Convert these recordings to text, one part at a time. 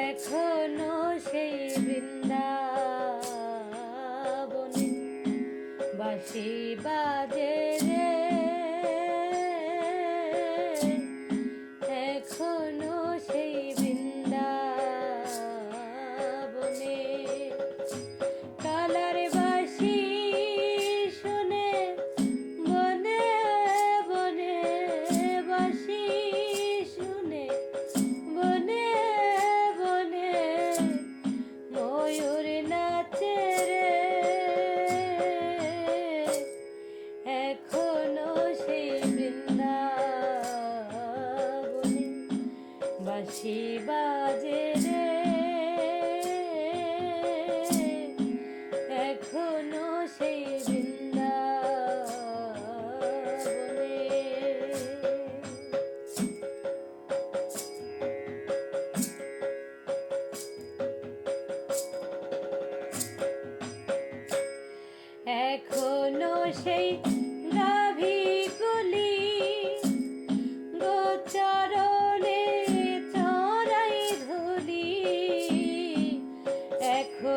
এখনও সেই বৃন্দাবনে বাসি বাজে বাজে রে। এখনও সেই এখনও সেই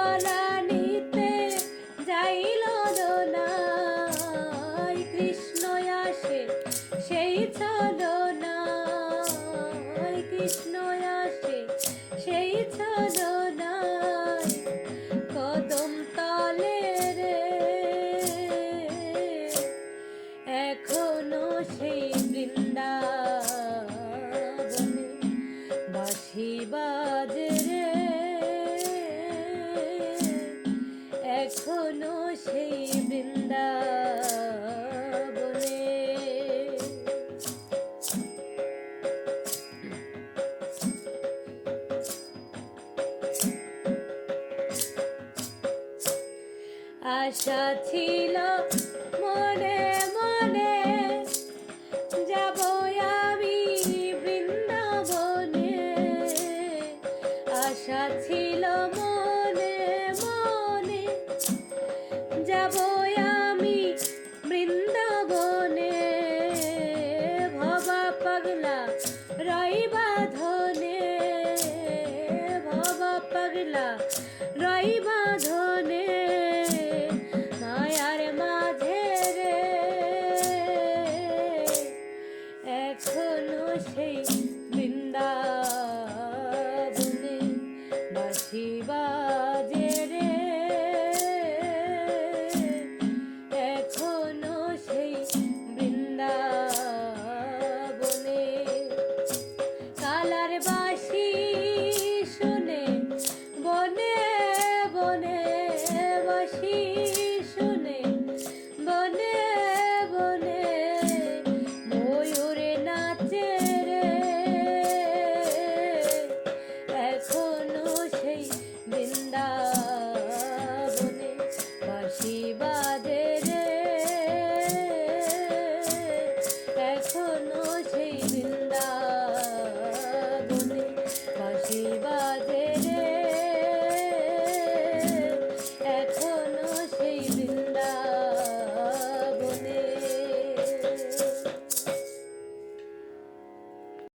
জলানিতে যাইল নাই কৃষ্ণ আসে সেই চলো নাই কৃষ্ণ আসে আশা ছিল মনে মনে যাব আমি বৃন্দাবনে। আশা ছিল মনে মনে যাব আমি বৃন্দাবনে। ভবা পাগলা রইবা ধনে, ভবা পাগলা রইবা ধনে। বাসী